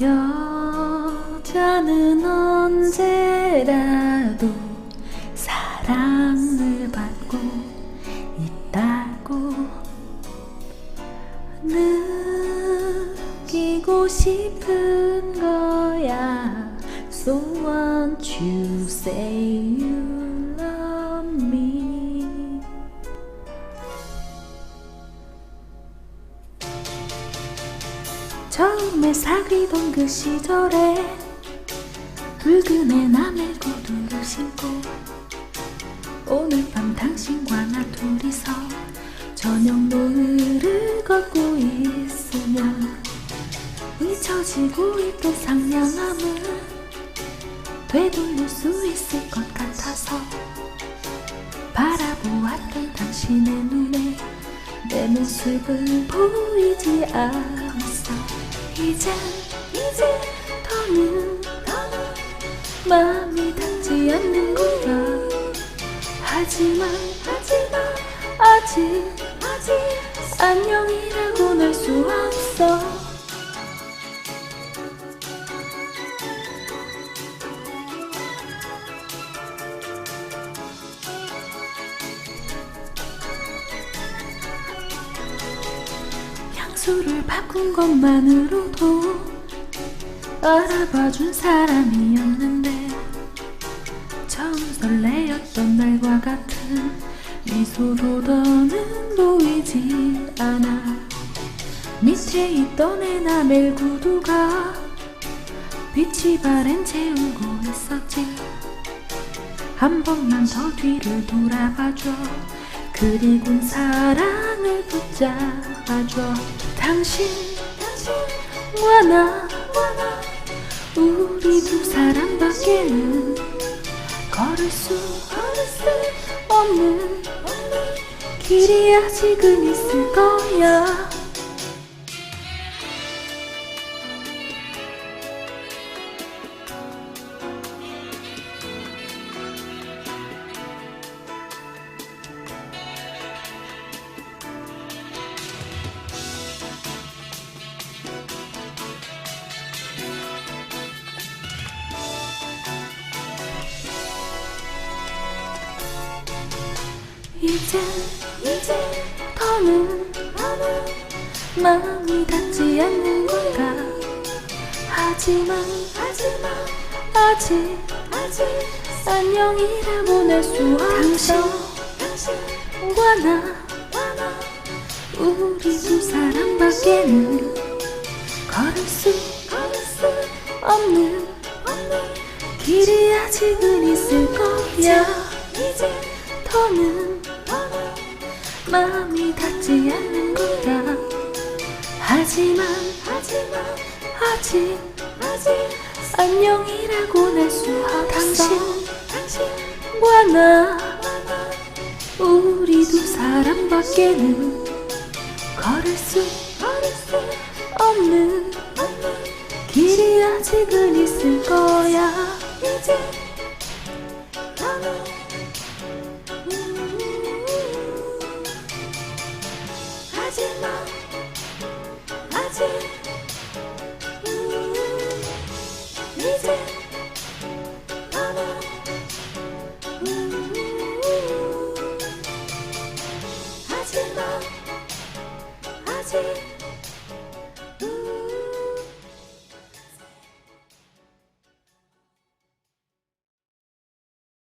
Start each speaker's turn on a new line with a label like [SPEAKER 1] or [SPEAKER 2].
[SPEAKER 1] 여자는 언제라도 사랑을 받고 있다고. 느끼고 싶은 거야. So won't you say you 처음에 사귀던 그 시절에 붉은 남의 구두를 신고 오늘 밤 당신과 나 둘이서 저녁 노을을 걷고 있으면 잊혀지고 있던 상냥함을 되돌릴 수 있을 것 같아서 바라보았던 당신의 눈에 내 모습은 보이지 않았 어 이제 더는 더는 마음이 닿지 않는 거야 하지만 하지만 아직 아직 안녕이라고 낼수 없어 향수를 바꾼 것만으로도 알아봐준 사람이었는데 처음 설레었던 날과 같은 미소도 더는 보이지 않아. 밑에 있던 에나멜 구두가 빛이 바랜 채 울고 있었지. 한 번만 더 뒤를 돌아봐줘. 그리고 사랑을 붙잡아줘 당신 당신과 나. 우리 두 사람 밖에는 걸을 수 걸을 수 없는 길이 아직은 있을 거야 이제 이제 더는 마음이 닿지 않는 걸까? 하지만 하지만 아직 아직 안녕이라고 낼수 없어. 당신과 나 우리 두 사람밖에는 걸을 수 걸을 수 없는 길이 아직은 있을 거야 마음이 닿지 않는 거야 하지만 하지만 아직 아직 안녕이라고 낼수 없어. 당신 당신과 나 우리 두 사람 밖에는 걸을 수 걸을 수 없는 길이 아직은 있을 거야. 이제